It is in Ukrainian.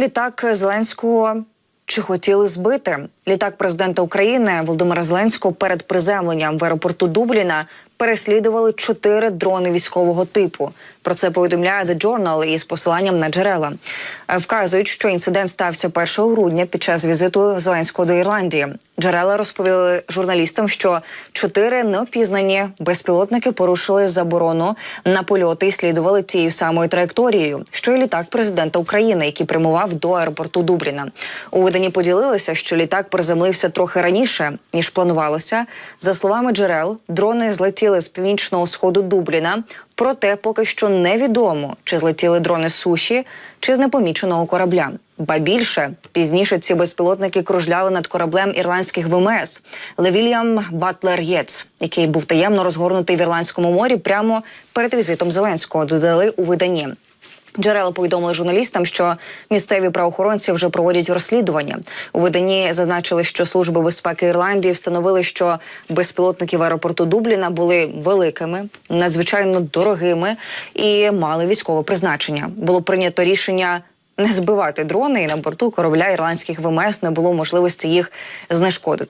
Літак Зеленського чи хотіли збити? Літак президента України Володимира Зеленського перед приземленням в аеропорту Дубліна переслідували чотири дрони військового типу. Про це повідомляє The Journal із посиланням на джерела. Вказують, що інцидент стався 1 грудня під час візиту Зеленського до Ірландії. Джерела розповіли журналістам, що чотири неопізнані безпілотники порушили заборону на польоти і слідували тією самою траєкторією, що й літак президента України, який прямував до аеропорту Дубліна. У виданні поділилися, що літак приземлився трохи раніше ніж планувалося. За словами джерел, дрони злетіли з північного сходу Дубліна. Проте поки що невідомо, чи злетіли дрони з суші, чи з непоміченого корабля. Ба більше пізніше ці безпілотники кружляли над кораблем ірландських ВМС Левільям Батлер Єц, який був таємно розгорнутий в ірландському морі прямо перед візитом Зеленського. Додали у виданні. Джерела повідомили журналістам, що місцеві правоохоронці вже проводять розслідування. У виданні зазначили, що служби безпеки Ірландії встановили, що безпілотники в аеропорту Дубліна були великими, надзвичайно дорогими і мали військове призначення. Було прийнято рішення. Не збивати дрони і на борту корабля ірландських ВМС не було можливості їх знешкодити.